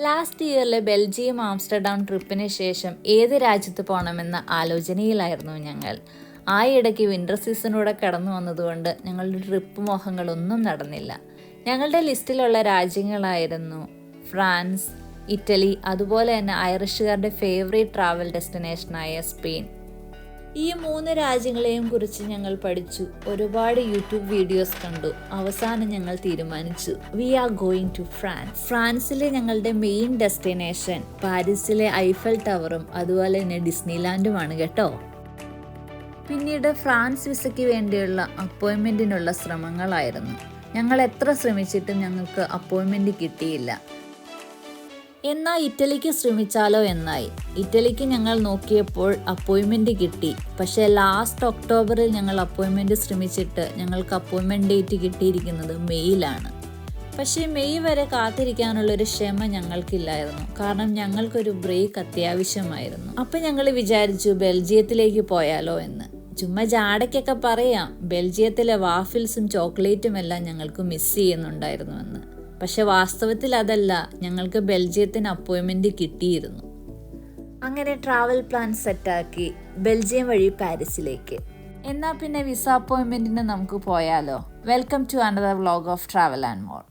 Last ഇയറിലെ Belgium Amsterdam ട്രിപ്പിന് ശേഷം ഏത് രാജ്യത്ത് പോകണമെന്ന ആലോചനയിലായിരുന്നു ഞങ്ങൾ. ആ ഇടയ്ക്ക് വിന്റർ സീസണൂടെ കടന്നു വന്നതുകൊണ്ട് ഞങ്ങളുടെ ട്രിപ്പ് മോഹങ്ങളൊന്നും നടന്നില്ല. ഞങ്ങളുടെ ലിസ്റ്റിലുള്ള രാജ്യങ്ങളായിരുന്നു ഫ്രാൻസ് ഇറ്റലി അതുപോലെ തന്നെ ഐറിഷുകാരുടെ ഫേവറേറ്റ് ട്രാവൽ ഡെസ്റ്റിനേഷനായ സ്പെയിൻ. ഈ മൂന്ന് രാജ്യങ്ങളെയും കുറിച്ച് ഞങ്ങൾ പഠിച്ചു. ഒരുപാട് യൂട്യൂബ് വീഡിയോസ് കണ്ടു. അവസാനം ഞങ്ങൾ തീരുമാനിച്ചു. We are going to France ഫ്രാൻസിലെ ഞങ്ങളുടെ മെയിൻ ഡെസ്റ്റിനേഷൻ പാരീസിലെ ഐഫൽ ടവറും അതുപോലെ തന്നെ ഡിസ്നിലാൻഡുമാണ് കേട്ടോ. പിന്നീട് ഫ്രാൻസ് വിസയ്ക്ക് വേണ്ടിയുള്ള അപ്പോയിൻമെന്റിനുള്ള ശ്രമങ്ങളായിരുന്നു. ഞങ്ങൾ എത്ര ശ്രമിച്ചിട്ടും ഞങ്ങൾക്ക് അപ്പോയിൻമെന്റ് കിട്ടിയില്ല. എന്നാൽ ഇറ്റലിക്ക് ശ്രമിച്ചാലോ എന്നായി. ഇറ്റലിക്ക് ഞങ്ങൾ നോക്കിയപ്പോൾ അപ്പോയിൻമെന്റ് കിട്ടി. പക്ഷേ ലാസ്റ്റ് ഒക്ടോബറിൽ ഞങ്ങൾ അപ്പോയിൻമെന്റ് ശ്രമിച്ചിട്ട് ഞങ്ങൾക്ക് അപ്പോയിൻമെന്റ് ഡേറ്റ് കിട്ടിയിരിക്കുന്നത് മെയ്യിലാണ്. പക്ഷേ മെയ് വരെ കാത്തിരിക്കാനുള്ളൊരു ക്ഷമ ഞങ്ങൾക്കില്ലായിരുന്നു. കാരണം ഞങ്ങൾക്കൊരു ബ്രേക്ക് അത്യാവശ്യമായിരുന്നു. അപ്പം ഞങ്ങൾ വിചാരിച്ചു ബെൽജിയത്തിലേക്ക് പോയാലോ എന്ന്. ചുമ്മാ ജാടയ്ക്കൊക്കെ പറയാം ബെൽജിയത്തിലെ വാഫിൽസും ചോക്ലേറ്റും എല്ലാം ഞങ്ങൾക്ക് മിസ് ചെയ്യുന്നുണ്ടായിരുന്നുവെന്ന് പക്ഷെ വാസ്തവത്തിൽ അതല്ല. ഞങ്ങൾക്ക് ബെൽജിയത്തിന് അപ്പോയിൻമെന്റ് കിട്ടിയിരുന്നു. അങ്ങനെ ട്രാവൽ പ്ലാൻ സെറ്റാക്കി ബെൽജിയം വഴി പാരീസിലേക്ക്. എന്നാൽ പിന്നെ വിസ അപ്പോയിൻമെന്റിന് നമുക്ക് പോയാലോ? Welcome to another vlog of travel and more.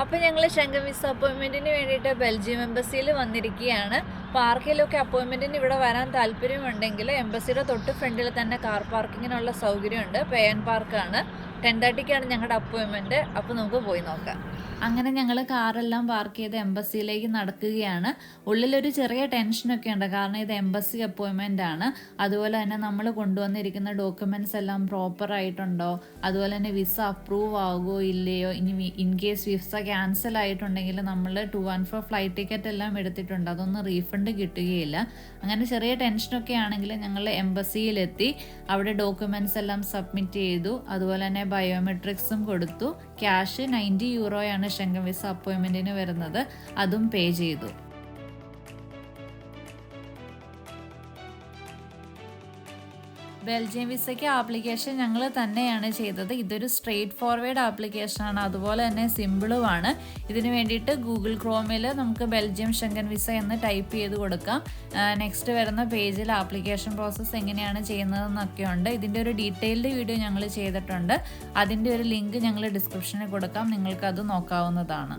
അപ്പോൾ ഞങ്ങൾ ശങ്കം വിസ അപ്പോയിൻമെന്റിന് വേണ്ടിയിട്ട് ബെൽജിയം എംബസിയിൽ വന്നിരിക്കുകയാണ്. പാർക്കിലൊക്കെ അപ്പോയിൻമെന്റിന് ഇവിടെ വരാൻ താല്പര്യമുണ്ടെങ്കിൽ എംബസിയുടെ തൊട്ട് ഫ്രണ്ടിൽ തന്നെ കാർ പാർക്കിങ്ങിനുള്ള സൗകര്യമുണ്ട്. പേയൻ പാർക്കാണ്. ടെൻ തേർട്ടിക്കാണ് ഞങ്ങളുടെ അപ്പോയിൻമെന്റ് അപ്പോൾ നമുക്ക് പോയി നോക്കാം. അങ്ങനെ ഞങ്ങൾ കാറെല്ലാം പാർക്ക് ചെയ്ത് എംബസിയിലേക്ക് നടക്കുകയാണ്. ഉള്ളിലൊരു ചെറിയ ടെൻഷനൊക്കെ ഉണ്ട് കാരണം ഇത് എംബസി അപ്പോയിൻമെന്റ് ആണ് അതുപോലെ തന്നെ നമ്മൾ കൊണ്ടുവന്നിരിക്കുന്ന ഡോക്യുമെന്റ്സ് എല്ലാം പ്രോപ്പർ ആയിട്ടുണ്ടോ അതുപോലെ തന്നെ വിസ അപ്രൂവ് ആകുമോ ഇല്ലയോ? ഇനി ഇൻ കേസ് വിസ ക്യാൻസൽ ആയിട്ടുണ്ടെങ്കിൽ നമ്മൾ to and fro flight ticket എല്ലാം എടുത്തിട്ടുണ്ട്. അതൊന്നും റീഫണ്ട് കിട്ടുകയില്ല. അങ്ങനെ ചെറിയ ടെൻഷനൊക്കെ ആണെങ്കിൽ ഞങ്ങൾ എംബസിയിലെത്തി. അവിടെ ഡോക്യുമെന്റ്സ് എല്ലാം സബ്മിറ്റ് ചെയ്തു. അതുപോലെ തന്നെ ബയോമെട്രിക്സും കൊടുത്തു. ക്യാഷ് നയന്റി യൂറോയാണ് ഷെങ്കൻ വിസ അപ്പോയിൻമെന്റിന് വരുന്നത്. അതും പേ ചെയ്തു. ബെൽജിയം വിസയ്ക്ക് ആപ്ലിക്കേഷൻ ഞങ്ങൾ തന്നെയാണ് ചെയ്തത്. ഇതൊരു സ്ട്രെയിറ്റ് ഫോർവേഡ് ആപ്ലിക്കേഷനാണ് അതുപോലെ തന്നെ സിമ്പിളുമാണ് ഇതിന് വേണ്ടിയിട്ട് ഗൂഗിൾ ക്രോമിൽ നമുക്ക് ബെൽജിയം ഷെങ്കൻ വിസ എന്ന് ടൈപ്പ് ചെയ്ത് കൊടുക്കാം. നെക്സ്റ്റ് വരുന്ന പേജിൽ ആപ്ലിക്കേഷൻ പ്രോസസ്സ് എങ്ങനെയാണ് ചെയ്യുന്നതെന്നൊക്കെ ഉണ്ട്. ഇതിന്റെ ഒരു ഡീറ്റെയിൽഡ് വീഡിയോ ഞങ്ങൾ ചെയ്തിട്ടുണ്ട്. അതിന്റെ ഒരു ലിങ്ക് ഞങ്ങൾ ഡിസ്ക്രിപ്ഷനിൽ കൊടുക്കാം. നിങ്ങൾക്കത് നോക്കാവുന്നതാണ്.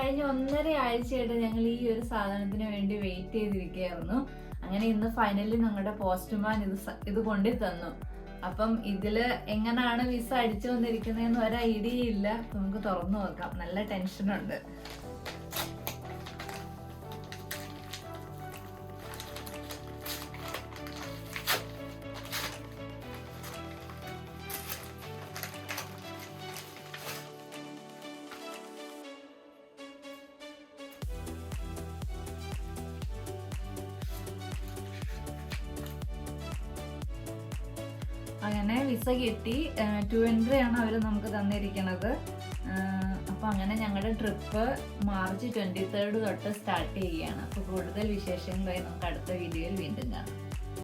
കഴിഞ്ഞ ഒന്നര ആഴ്ചയായിട്ട് ഞങ്ങൾ ഈ ഒരു സാധനത്തിന് വേണ്ടി വെയിറ്റ് ചെയ്തിരിക്കുകയായിരുന്നു. അങ്ങനെ ഇന്ന് ഫൈനലി ഞങ്ങളുടെ പോസ്റ്റ്മാൻ ഇത് ഇത് കൊണ്ടു തന്നു. അപ്പം ഇതിൽ എങ്ങനെയാണ് വിസ അടിച്ചു വന്നിരിക്കുന്നതെന്ന് ഒരു ഐഡിയ ഇല്ല. നമുക്ക് തുറന്നു നോക്കാം. നല്ല ടെൻഷനുണ്ട് അങ്ങനെ വിസ കിട്ടി. ടു എൻട്രി ആണ് അവർ നമുക്ക് തന്നിരിക്കുന്നത് അപ്പോൾ അങ്ങനെ ഞങ്ങളുടെ ട്രിപ്പ് മാർച്ച് ട്വന്റി തേർഡ് തൊട്ട് സ്റ്റാർട്ട് ചെയ്യുകയാണ്. അപ്പോൾ കൂടുതൽ വിശേഷങ്ങളായി നമുക്ക് അടുത്ത വീഡിയോയിൽ വീണ്ടും കാണാം.